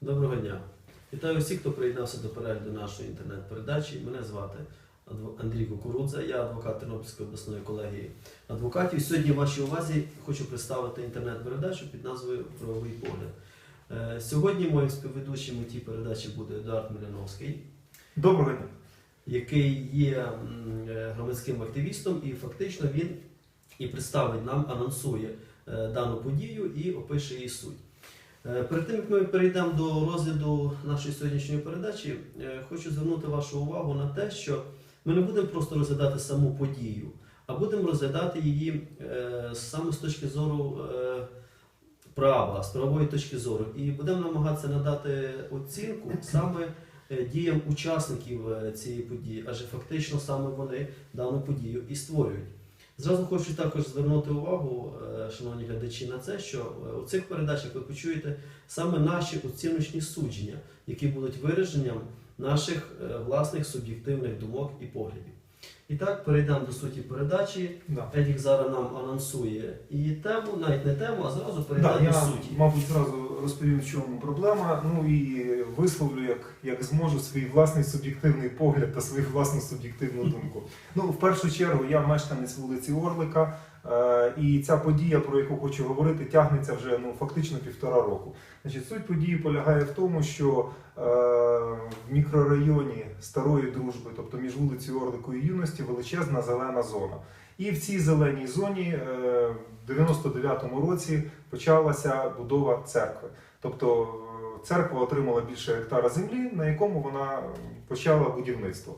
Доброго дня. Вітаю всіх, хто приєднався до перегляду нашої інтернет-передачі. Мене звати Андрій Кукурудза, я адвокат Тернопільської обласної колегії адвокатів. Сьогодні вашій увазі хочу представити інтернет-передачу під назвою Правовий погляд. Е, Сьогодні моїм співведучим у тій передачі буде Едуард Миляновський, Доброго дня. який є е, громадським активістом, і фактично він і представить нам, анонсує е, дану подію і опише її суть. Е, Перед тим як ми перейдемо до розгляду нашої сьогоднішньої передачі, е, хочу звернути вашу увагу на те, що ми не будемо просто розглядати саму подію, а будемо розглядати її е, саме з точки зору права, з правової точки зору, і будемо намагатися надати оцінку саме діям учасників цієї події, адже фактично саме вони дану подію і створюють. Зразу хочу також звернути увагу, е, шановні глядачі, на це, що е, у цих передачах ви почуєте саме наші оціночні судження, які будуть вираженням наших е, власних суб'єктивних думок і поглядів. І так, перейдемо до суті передачі. Да. Едік зараз нам анонсує і тему, навіть не тему, а зразу перейде Да, до суті. мабуть, зразу розповім, в чому проблема. Ну і висловлю, як, як зможу, свій власний суб'єктивний погляд та свою власну суб'єктивну думку. Ну, в першу чергу, я мешканець вулиці Орлика, е, і ця подія, про яку хочу говорити, тягнеться вже ну, фактично півтора року. Значить, суть події полягає в тому, що е, в мікрорайоні старої дружби, тобто між вулицею Орлику і юності, величезна зелена зона. І в цій зеленій зоні е, в 99-му році почалася будова церкви. Тобто е, церква отримала більше гектара землі, на якому вона почала будівництво.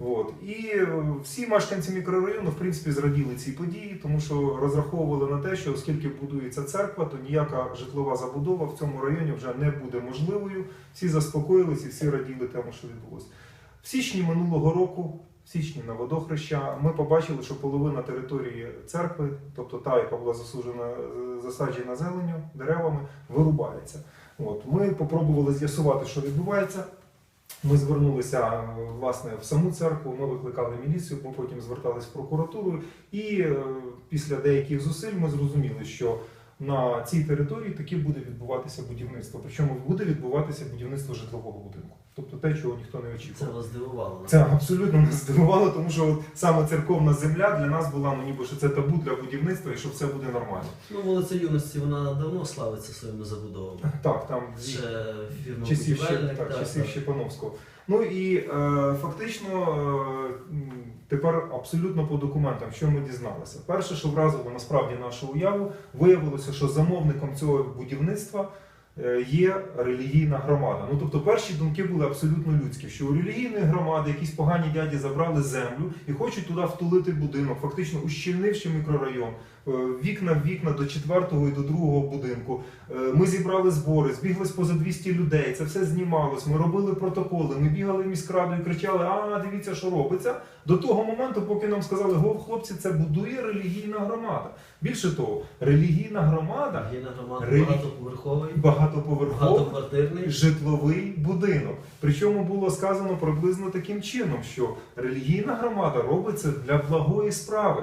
От. І е, всі мешканці мікрорайону в принципі зраділи цій події, тому що розраховували на те, що оскільки будується церква, то ніяка житлова забудова в цьому районі вже не буде можливою. Всі заспокоїлись і всі раділи тому, що відбулося. В січні минулого року, січні на водохреща, ми побачили, що половина території церкви, тобто та, яка була засуджена, е, засаджена зеленню, деревами, вирубається. От. Ми попробували з'ясувати, що відбувається. Ми звернулися е, власне в саму церкву, ми викликали міліцію, ми потім звертались в прокуратуру, і е, після деяких зусиль ми зрозуміли, що на цій території таки буде відбуватися будівництво. Причому буде відбуватися будівництво житлового будинку. Тобто те, чого ніхто не Це очікував. вас здивувало. Це абсолютно нас здивувало, тому що от саме церковна земля для нас була ну ніби що це табу для будівництва і що все буде нормально. Ну, вулиця юності вона давно славиться своїми забудовами. Так, там Ще фірма часів, ще, так, так, часів так. Щепановського. Ну і е, фактично е, тепер абсолютно по документам, що ми дізналися. Перше, що вразило насправді нашу уяву, виявилося, що замовником цього будівництва є релігійна громада. Ну тобто перші думки були абсолютно людські, що у релігійної громади якісь погані дяді забрали землю і хочуть туди втулити будинок, фактично ущільнивши мікрорайон. Е, Вікна в вікна до четвертого і до другого будинку. Е, Ми зібрали збори, збіглось поза 200 людей. Це все знімалось. Ми робили протоколи. Ми бігали в міськраду і кричали: А, дивіться, що робиться. До того моменту, поки нам сказали, го, хлопці, це будує релігійна громада. Більше того, релігійна громада Релігійна громада Релі- багатоповерховий, багатоповерховий багатоквартирний. житловий будинок. Причому було сказано приблизно таким чином, що релігійна громада робиться для благої справи.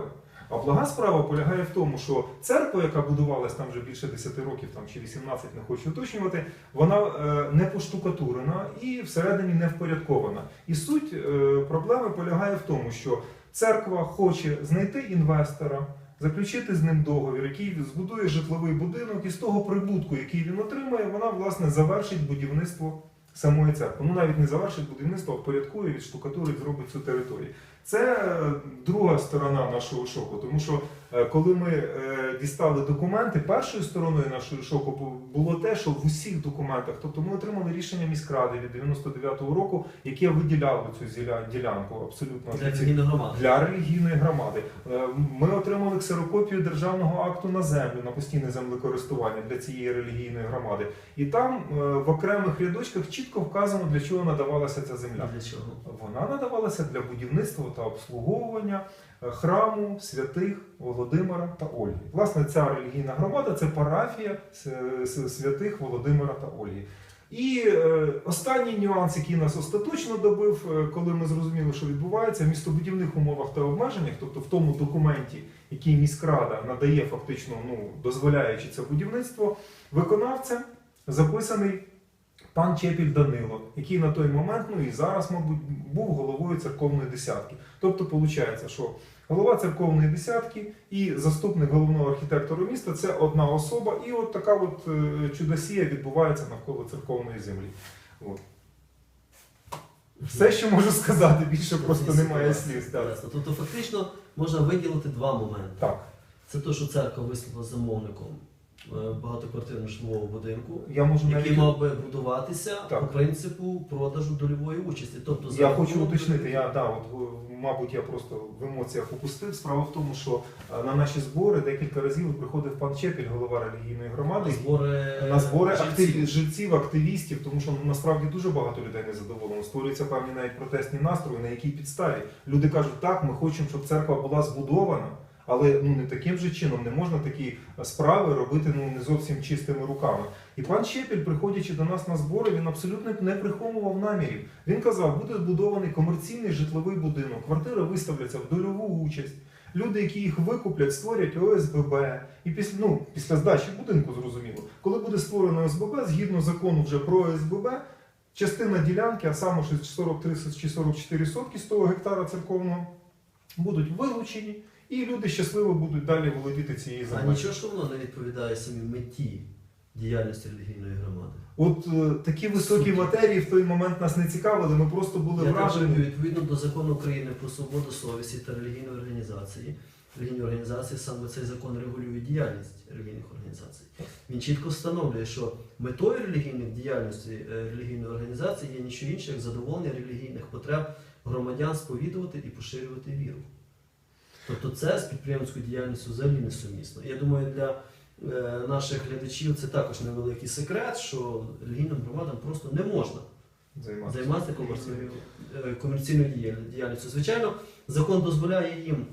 А блага справа полягає в тому, що церква, яка будувалась там вже більше 10 років, там чи 18, не хочу уточнювати, вона е, не поштукатурена і всередині не впорядкована. І суть е, проблеми полягає в тому, що церква хоче знайти інвестора, заключити з ним договір, який збудує житловий будинок, і з того прибутку, який він отримає, вона власне завершить будівництво самої церкви. Ну навіть не завершить будівництво, а впорядкує, відштукатурить, зробить цю територію. Це е, друга сторона нашого шоку, тому що коли ми е, дістали документи, першою стороною нашого шоку було те, що в усіх документах, тобто ми отримали рішення міськради від 99-го року, яке виділяло цю ділянку абсолютно Для релігійної громади. Для релігійної громади Е, ми отримали ксерокопію державного акту на землю на постійне землекористування для цієї релігійної громади. І там е, в окремих рядочках чітко вказано, для чого надавалася ця земля. Для чого? Вона надавалася для будівництва та обслуговування е, храму святих Володимира та Ольги. Власне, ця релігійна громада це парафія с- святих Володимира та Ольги. І е, останній нюанс, який нас остаточно добив, е, коли ми зрозуміли, що відбувається, в містобудівних умовах та обмеженнях, тобто в тому документі, який міськрада надає фактично, ну дозволяючи це будівництво, виконавцем записаний пан Чепіль Данило, який на той момент, ну і зараз, мабуть, був головою церковної десятки. Тобто, виходить, що голова церковної десятки і заступник головного архітектора міста це одна особа, і от така от е, чудосія відбувається навколо церковної землі. От. Все, що можу сказати, більше просто немає слів. Так. Тобто фактично можна виділити два моменти. так. Це те, що церква висловила замовником багатоквартирного житлового будинку, Я можу який навіть. мав би будуватися Так. по принципу продажу дольової участі. Тобто за Я хочу рахунок уточнити, я да, от, в- мабуть, я просто в емоціях опустив. Справа в тому, що е, на наші збори декілька разів приходив пан Чепіль, голова релігійної громади. збори На збори жильців. актив, жильців, активістів, тому що ну, насправді дуже багато людей незадоволено. Створюються певні навіть протестні настрої, на якій підставі. Люди кажуть, так, ми хочемо, щоб церква була збудована, але ну не таким же чином не можна такі справи робити ну не зовсім чистими руками. І пан Щепіль, приходячи до нас на збори, він абсолютно не приховував намірів. Він казав, буде збудований комерційний житловий будинок, квартири виставляться в дольову участь. Люди, які їх викуплять, створять ОСББ. І після, ну, після здачі будинку, зрозуміло, коли буде створено ОСББ, згідно закону вже про ОСББ, частина ділянки, а саме щось 43 чи 44 сотки з того гектара церковного, будуть вилучені, і люди щасливо будуть далі володіти цією А нічого, що воно не відповідає самій меті діяльності релігійної громади. От е, такі високі Суті. матерії в той момент нас не цікавили, ми просто були Я так вражені. відповідно до закону України про свободу совісті та релігійної організації. Релігійні організації саме цей закон регулює діяльність релігійних організацій. Він чітко встановлює, що метою релігійних діяльності е, релігійної організації є ніщо інше, як задоволення релігійних потреб громадян сповідувати і поширювати віру. Тобто це з підприємницькою діяльністю взагалі несумісно. Я думаю, для е, наших глядачів це також невеликий секрет, що релігійним громадам просто не можна Займатися. займатися комерційною, е, комерційною діяльністю. Звичайно, закон дозволяє їм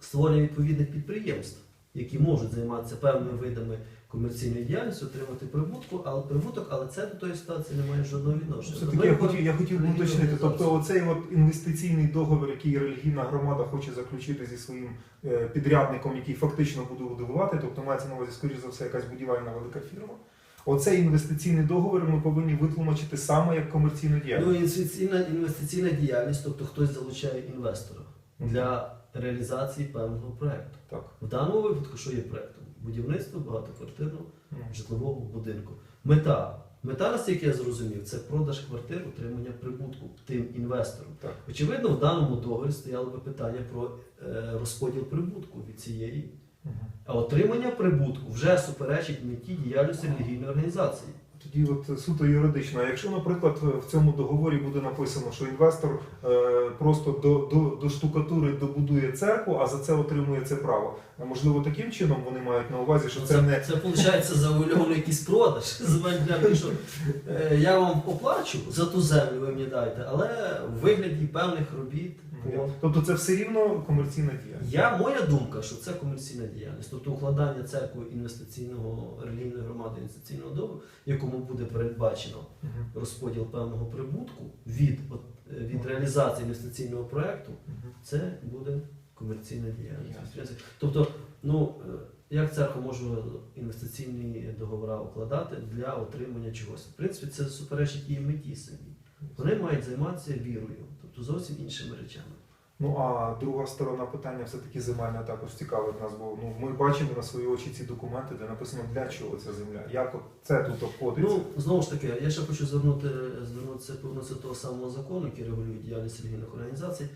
створення відповідних підприємств, які можуть займатися певними видами комерційної діяльності, отримати прибутку, але прибуток, але це до тої ситуації не має жодного відношення. Все-таки Тобто я хотів, я хотів би уточнити. Тобто, оцей от інвестиційний договір, який релігійна громада хоче заключити зі своїм е, підрядником, який фактично буде будувати, тобто мається на увазі, скоріш за все, якась будівельна велика фірма. Оцей інвестиційний договір ми повинні витлумачити саме як комерційну діяльність. Ну, інвестиційна, інвестиційна діяльність, тобто хтось залучає інвестора для реалізації певного проєкту. Так. В даному випадку, що є проєктом? Будівництво багатоквартирного житлового будинку. Мета. Мета, наскільки я зрозумів, це продаж квартир, отримання прибутку тим інвесторам. Так. Очевидно, в даному договорі стояло би питання про е, розподіл прибутку від цієї. А отримання прибутку вже суперечить меті діяльності релігійної організації. Тоді от суто юридично. Якщо, наприклад, в цьому договорі буде написано, що інвестор е, просто до, до, до штукатури добудує церкву, а за це отримує це право. А можливо, таким чином вони мають на увазі, що Ну, це не це виходить завуальований якийсь продаж земель ділянки, що е, я вам оплачу за ту землю, ви мені дайте, але в вигляді певних робіт. Тобто це все рівно комерційна діяльність. Я моя думка, що це комерційна діяльність, тобто укладання церкви інвестиційного релігійної громади інвестиційного договору, якому буде передбачено Мгм. розподіл певного прибутку від, от, е, від реалізації інвестиційного проекту, Мгм. це буде комерційна діяльність. Ясно. Тобто, ну е, як церква може інвестиційні договори укладати для отримання чогось? В принципі, це суперечить її меті самі. Вони мають займатися вірою, тобто зовсім іншими речами. Ну а друга сторона питання все-таки земельна також цікавить нас, бо ну, ми бачимо на свої очі ці документи, де написано для чого ця земля, як от це тут обходиться. Ну, знову ж таки, я ще хочу звернути, звернутися повернутися до того самого закону, який регулює діяльність релігійних організацій.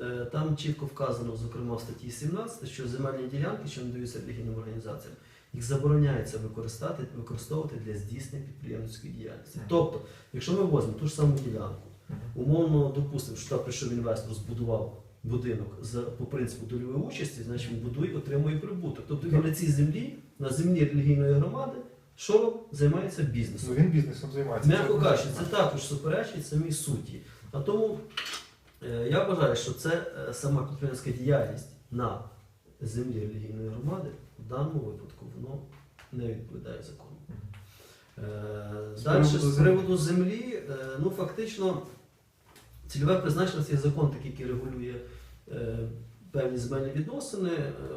Е, Там чітко вказано, зокрема в статті 17, що земельні ділянки, що надаються релігійним організаціям, їх забороняється використати, використовувати для здійснення підприємницької діяльності. Тобто, якщо ми візьмемо ту ж саму ділянку, умовно допустимо, що прийшов інвестор, збудував будинок за по принципу дольової участі, значить він будує, отримує прибуток. Тобто він на цій землі, на землі релігійної громади, що займається бізнесом. Ну, він бізнесом займається. М'яко кажучи, це також суперечить самій суті. А тому е, я вважаю, що це е, сама підприємницька діяльність на землі релігійної громади в даному випадку воно не відповідає закону. Е, Далі з приводу землі, е, ну фактично цільове призначення це є закон, такий, який регулює е, певні земельні відносини.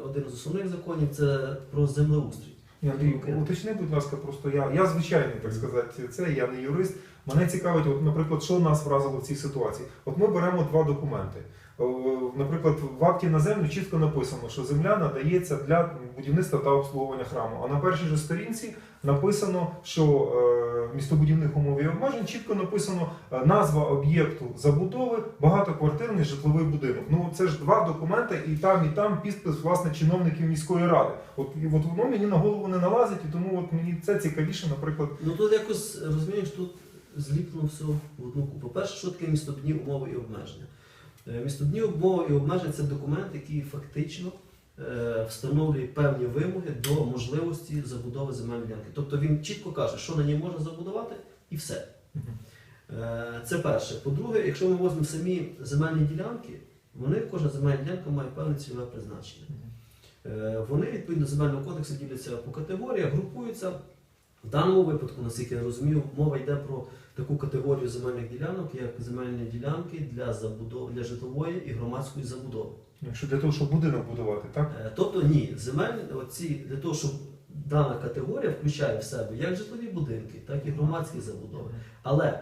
Один з основних законів це про землеустрій. Андрій, уточни, будь ласка, просто я, я звичайний, так сказати, це, я не юрист. Мене цікавить, от, наприклад, що нас вразило в цій ситуації. От ми беремо два документи. О, Наприклад, в акті на землю чітко написано, що земля надається для будівництва та обслуговування храму. А на першій же сторінці написано, що е, містобудівних умов і обмежень чітко написано е, назва об'єкту забудови, багатоквартирний житловий будинок. Ну це ж два документи, і там, і там підпис власне чиновників міської ради. От і от воно мені на голову не налазить, і тому от мені це цікавіше, наприклад. Ну тут якось розумієш, тут зліплено все в одну купу. По-перше, що таке містобні умови і обмеження? Е, Містобні умови і обмеження це документ, який фактично е, встановлює певні вимоги до можливості забудови земельної ділянки. Тобто він чітко каже, що на ній можна забудувати, і все. Е, Це перше. По-друге, якщо ми візьмемо самі земельні ділянки, вони кожна земельна ділянка має певне цільове призначення. Вони відповідно земельного кодексу діляться по категоріях, групуються. В даному випадку, наскільки я розумію, мова йде про таку категорію земельних ділянок, як земельні ділянки для забудови для житлової і громадської забудови. Що для того, щоб будинок будувати, так? Е, Тобто ні, земельні оці для того, щоб дана категорія включає в себе як житлові будинки, так і громадські забудови. Але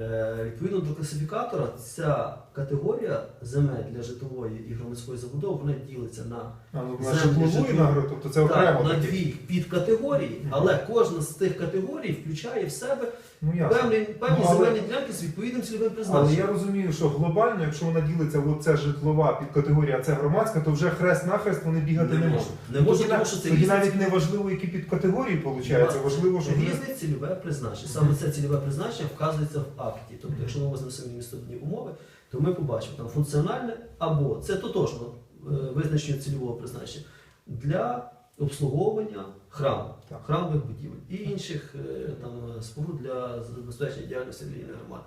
е, відповідно до класифікатора, ця категорія земель для житлової і громадської забудови вона ділиться на А, ну, на Землі житлову і житлові. на гро- тобто це окремо. Так, на таке. дві підкатегорії, але кожна з тих категорій включає в себе Ну, ясно. певні, певні Ну, але- земельні ділянки з відповідним цільовим Але я розумію, що глобально, якщо вона ділиться, от це житлова підкатегорія, а це громадська, то вже хрест на хрест вони бігати не, Не можуть. Не можна, тоді, тому на- що це тоді різні, навіть не важливо, які підкатегорії виходить, важливо, що різне цільове призначення. Саме це цільове призначення вказується в акті. Тобто, якщо ми візьмемо самі містобні умови, то ми побачимо там функціональне або це тотожно е, визначення цільового призначення для обслуговування храму, Так. храмових будівель і інших е, там споруд для забезпечення діяльності релігійної громади.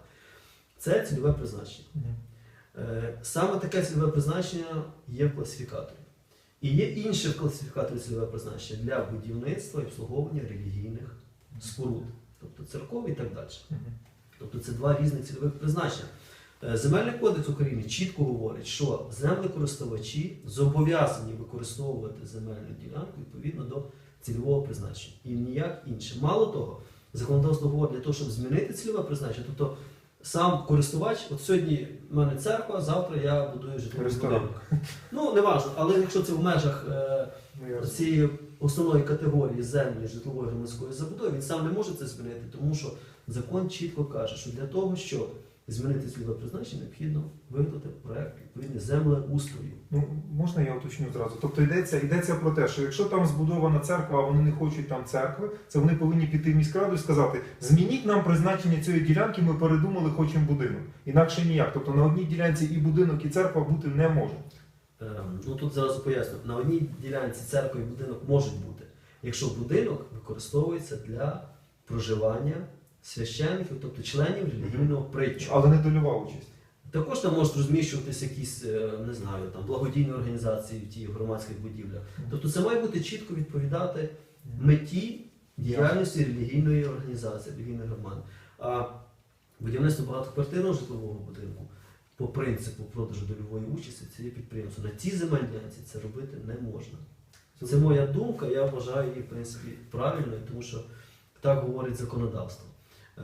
Це цільове призначення. Е, Саме таке цільове призначення є в класифікаторі. І є інше в класифікаторі цільове призначення для будівництва і обслуговування релігійних споруд, тобто церков і так далі. Тобто це два різних цільових призначення. Е, Земельний кодекс України чітко говорить, що землекористувачі зобов'язані використовувати земельну ділянку відповідно до цільового призначення і ніяк інше. Мало того, законодавство говорить для того, щоб змінити цільове призначення, тобто сам користувач, от сьогодні в мене церква, завтра я будую житловий будинок. Ну, не важливо, але якщо це в межах е, Ну, цієї основної категорії землі житлової громадської забудови, він сам не може це змінити, тому що закон чітко каже, що для того, щоб змінити цільове призначення, необхідно виготовити проект відповідний землеустрою. Ну, можна я уточню зразу. Тобто йдеться, йдеться про те, що якщо там збудована церква, а вони не хочуть там церкви, це вони повинні піти в міськраду і сказати: змініть нам призначення цієї ділянки, ми передумали, хочемо будинок. Інакше ніяк. Тобто на одній ділянці і будинок, і церква бути не може. Ем, Ну тут зразу поясню, на одній ділянці церква і будинок можуть бути, якщо будинок використовується для проживання священників, тобто членів релігійного притчу. Але не дольова участь. Також там можуть розміщуватися якісь, е, не знаю, там благодійні організації в тих громадських будівлях. Тобто це має бути чітко відповідати меті діяльності релігійної організації, релігійної громади. А будівництво багатоквартирного житлового будинку по принципу продажу дольової участі це є підприємство. На цій земельній це робити не можна. Це моя думка, я вважаю її в принципі правильною, тому що так говорить законодавство.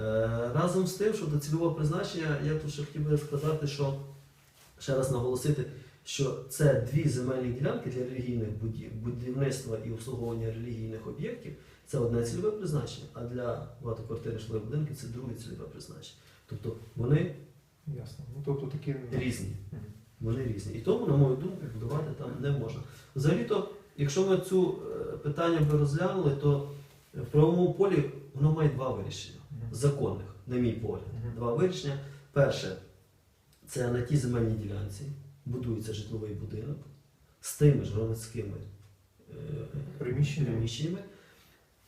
Е, Разом з тим, що до цільового призначення, я тут ще хотів би сказати, що ще раз наголосити, що це дві земельні ділянки для релігійних будів, будівництва і обслуговування релігійних об'єктів це одне цільове призначення, а для багатоквартирних житлових будинків це друге цільове призначення. Тобто вони Ясно. Ну тобто такі різні. Вони різні. І тому, на мою думку, будувати там не можна. Взагалі-то, якщо ми цю е, питання би розглянули, то в правовому полі воно має два вирішення. Законних, на мій погляд. Два вирішення. Перше, це на тій земельній ділянці будується житловий будинок з тими ж громадськими е, Приміщеннями. приміщеннями,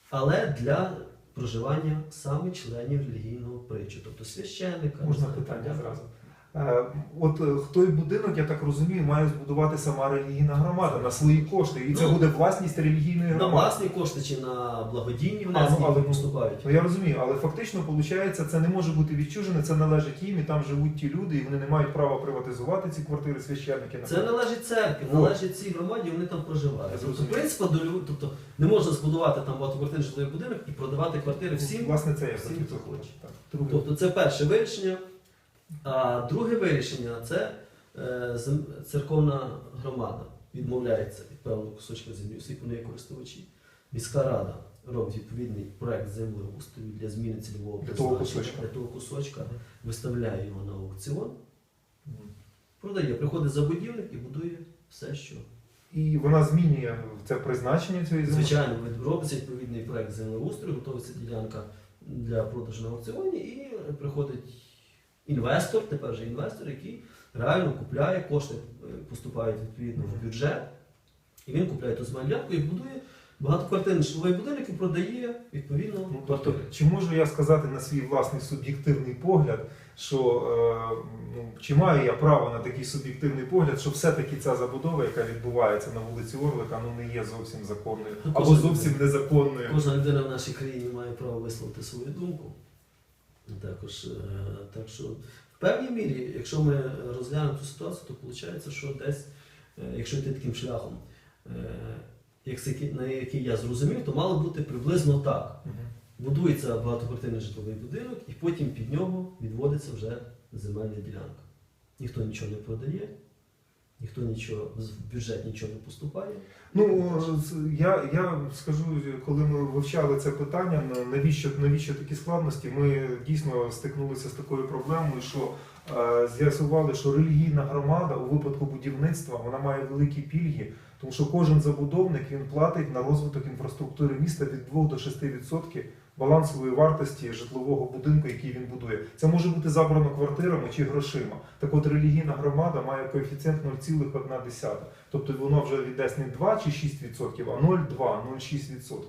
але для проживання саме членів релігійного притчу, тобто священника. Можна питання зразу. Е, От е, той будинок, я так розумію, має збудувати сама релігійна громада на свої кошти. І це Ну, буде власність релігійної На власні кошти чи на благодійні внески, ну, але, ну, поступають. Ну я розумію, але фактично виходить, це не може бути відчужене, це належить їм, і там живуть ті люди, і вони не мають права приватизувати ці квартири священники. Це належить церкві, належить цій громаді, вони там проживають. Тобто, зрозумів. принцип долю, тобто не можна збудувати там багатоквартирний житловий будинок і продавати квартири всім. Власне, це я всім, хто хоче. Тобто це перше вирішення. А друге вирішення це е, церковна громада відмовляється від певного кусочка землі, оскільки вони користувачі. Міська рада робить відповідний проект землеустрою для зміни цільового призначення, для того кусочка, виставляє його на аукціон, продає, приходить забудівник і будує все, що І вона змінює це призначення цієї землі. Звичайно, робиться відповідний проект землеустрою, готується ділянка для продажу на аукціоні, і приходить інвестор, тепер же інвестор, який реально купляє, кошти е, поступають відповідно в бюджет, і він купляє ту земельну ділянку і будує багатоквартирний житловий будинок і продає відповідно Ну, тобто, чи можу я сказати на свій власний суб'єктивний погляд, що е, ну, чи маю я право на такий суб'єктивний погляд, що все-таки ця забудова, яка відбувається на вулиці Орлика, ну не є зовсім законною Ну, або зовсім незаконною. Кожна людина в нашій країні має право висловити свою думку. Також, е, так що в певній мірі, якщо ми розглянемо цю ситуацію, то виходить, що десь, е, якщо йти таким шляхом, е, на який я зрозумів, то мало бути приблизно так. Будується багатоквартирний житловий будинок, і потім під нього відводиться вже земельна ділянка. Ніхто нічого не продає, ніхто нічого в бюджет нічого не поступає. Ну я, я скажу, коли ми вивчали це питання, навіщо навіщо такі складності, ми дійсно стикнулися з такою проблемою, що е, з'ясували, що релігійна громада у випадку будівництва вона має великі пільги, тому що кожен забудовник він платить на розвиток інфраструктури міста від 2 до 6% балансової вартості житлового будинку, який він будує. Це може бути забрано квартирами чи грошима. Так от релігійна громада має коефіцієнт 0,1. Тобто воно вже віддасть не 2 чи 6%, а 0,2, 0,6%.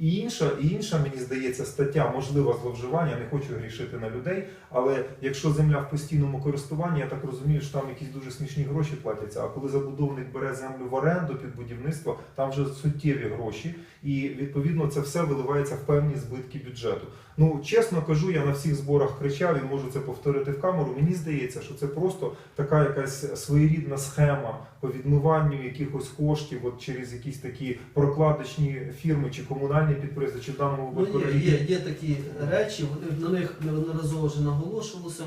І інша, і інша, мені здається, стаття можливо зловживання, не хочу грішити на людей, але якщо земля в постійному користуванні, я так розумію, що там якісь дуже смішні гроші платяться. А коли забудовник бере землю в оренду під будівництво, там вже суттєві гроші, і відповідно це все виливається в певні збитки бюджету. Ну чесно кажу, я на всіх зборах кричав і можу це повторити в камеру. Мені здається, що це просто така якась своєрідна схема по відмиванню якихось коштів, от через якісь такі прокладочні фірми чи комунальні підприємства, чи в даному Ну, є, є, є такі речі, на них неодноразово вже наголошувалося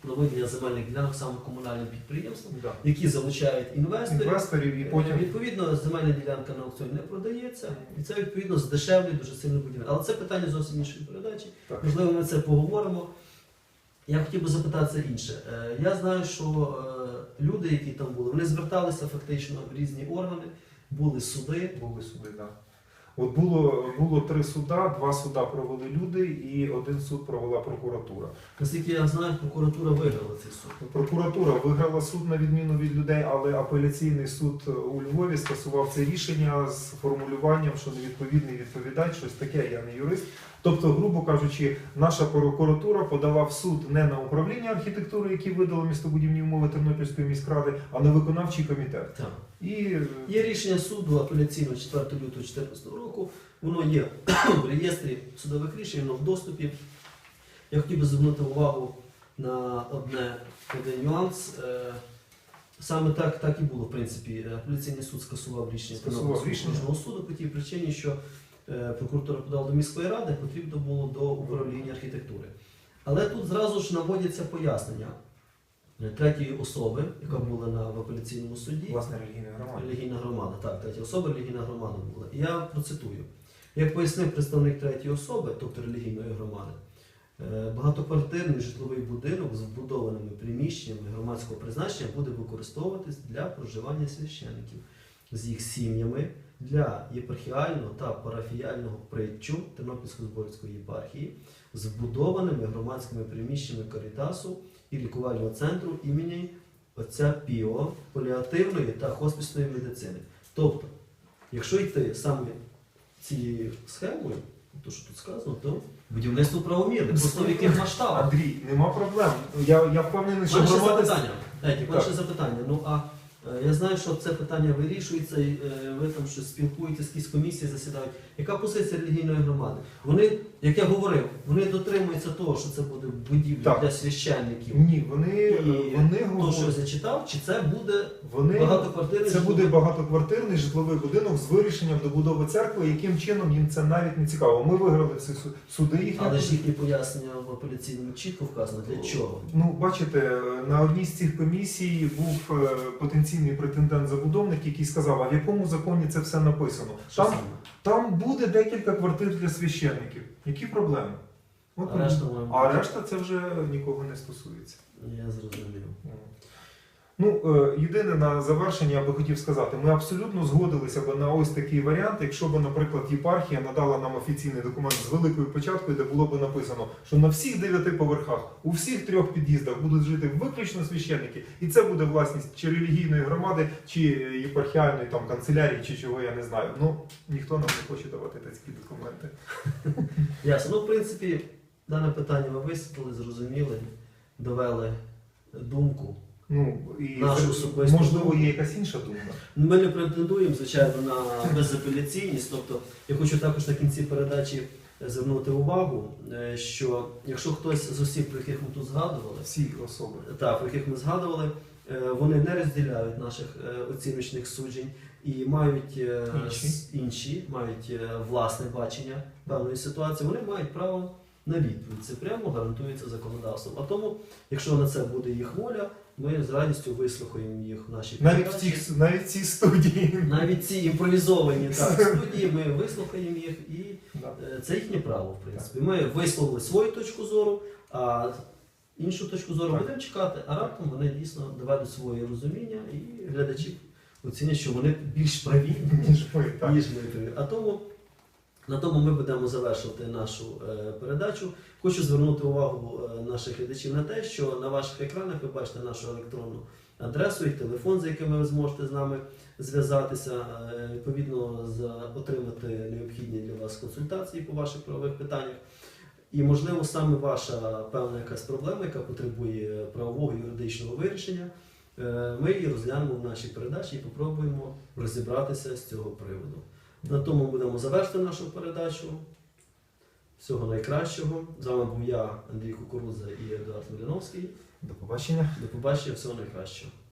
про виділення земельних ділянок саме комунальним підприємствам, Да. які залучають інвесторів. інвесторів і потім Е, Відповідно, земельна ділянка на аукціоні не продається, і це відповідно здешевлює дуже сильно будівництво. Але це питання зовсім іншої передачі. Так. Можливо, ми це поговоримо. Я хотів би запитатися інше. Е, Я знаю, що е, люди, які там були, вони зверталися фактично в різні органи, були суди. були суди. Да. От було, було три суда, два суда провели люди, і один суд провела прокуратура. Наскільки я знаю, прокуратура виграла цей суд. Прокуратура виграла суд на відміну від людей, але апеляційний суд у Львові скасував це рішення з формулюванням, що невідповідний відповідач, щось таке, я не юрист. Тобто, грубо кажучи, наша прокуратура подала в суд не на управління архітектури, які видало містобудівні умови Тернопільської міськради, а на виконавчий комітет. Так. І Є рішення суду апеляційного 4 лютого 2014 року. Воно є в реєстрі судових рішень, воно в доступі. Я хотів би звернути увагу на одне, один нюанс. Е, Саме так, так і було, в принципі. Апеляційний суд скасував рішення Тернопільського рішення. суду по тій причині, що прокуратура подала до міської ради, потрібно було до управління архітектури. Але тут зразу ж наводяться пояснення е, третьої особи, яка була на в апеляційному суді. власне релігійна громада. Релігійна громада, так, третя особа релігійна громада була. І я процитую. Як пояснив представник третьої особи, тобто релігійної громади, е, багатоквартирний житловий будинок з вбудованими приміщеннями громадського призначення буде використовуватись для проживання священиків з їх сім'ями для єпархіального та парафіяльного притчу Тернопільсько-Зборської єпархії з вбудованими громадськими приміщеннями Карітасу і лікувального центру імені отця Піо, паліативної та хоспісної медицини. Тобто, якщо йти саме цією схемою, то, що тут сказано, то будівництво правомірне. Просто в яких масштабах. Андрій, нема проблем. Я, я впевнений, що Менше громада запитання. Дайте, менше запитання. Ну а я знаю, що це питання вирішується, і е, ви там щось спілкуєтесь, якісь комісії засідають. Яка позиція релігійної громади? Вони, як я говорив, вони дотримуються того, що це буде будівля Так. для священників. Ні, вони, І вони То, що я зачитав, чи це буде вони багатоквартирний це буде багатоквартирний житловий будинок з вирішенням добудови церкви, яким чином їм це навіть не цікаво. Ми виграли всі су- суди їх. Але ж їхні пояснення в апеляційному чітко вказано для чого. Ну, бачите, на одній з цих комісій був е, потенційний претендент-забудовник, який сказав, а в якому законі це все написано. Що Там, саме? там буде декілька квартир для священників. Які проблеми? От А решта а решта це вже нікого не стосується. Я зрозумів. Ну, е, єдине на завершення я би хотів сказати, ми абсолютно згодилися б на ось такий варіант, якщо б, наприклад, єпархія надала нам офіційний документ з великою початкою, де було б написано, що на всіх дев'яти поверхах, у всіх трьох під'їздах будуть жити виключно священники, і це буде власність чи релігійної громади, чи єпархіальної там канцелярії, чи чого я не знаю. Ну ніхто нам не хоче давати такі документи. Ясно. Ну, в принципі, дане питання ви висвітлили, зрозуміли, довели думку. Ну і Нашу особисту можливо є якась інша думка. Ми не претендуємо, звичайно, на безапеляційність. Тобто, я хочу також на кінці передачі звернути увагу, е, що якщо хтось з осіб, про яких ми тут згадували, Всі особи. так, про яких ми згадували, е, вони не розділяють наших е, оціночних суджень і мають е, Інші. інші мають е, власне бачення певної ситуації, вони мають право на відповідь. Це прямо гарантується законодавством. А тому, якщо на це буде їх воля, ми з радістю вислухаємо їх в нашій Навіть в навіть в цій студії. Навіть ці імпровізовані так, студії ми вислухаємо їх, і е, це їхнє право, в принципі. Ми висловили свою точку зору, а іншу точку зору Так. будемо чекати, а раптом вони дійсно доведуть своє розуміння і глядачі оцінять, що вони більш праві, Ніж ми, так. ніж ми праві. А тому на тому ми будемо завершувати нашу е, передачу. Хочу звернути увагу е, наших глядачів на те, що на ваших екранах ви бачите нашу електронну адресу і телефон, за якими ви зможете з нами зв'язатися, е, відповідно отримати необхідні для вас консультації по ваших правових питаннях. І, можливо, саме ваша певна якась проблема, яка потребує правового юридичного вирішення, ми її розглянемо в нашій передачі і попробуємо розібратися з цього приводу. На тому будемо завершити нашу передачу. Всього найкращого. З вами був я, Андрій Кукурудза і Едуард Маліновський. До побачення. До побачення, всього найкращого.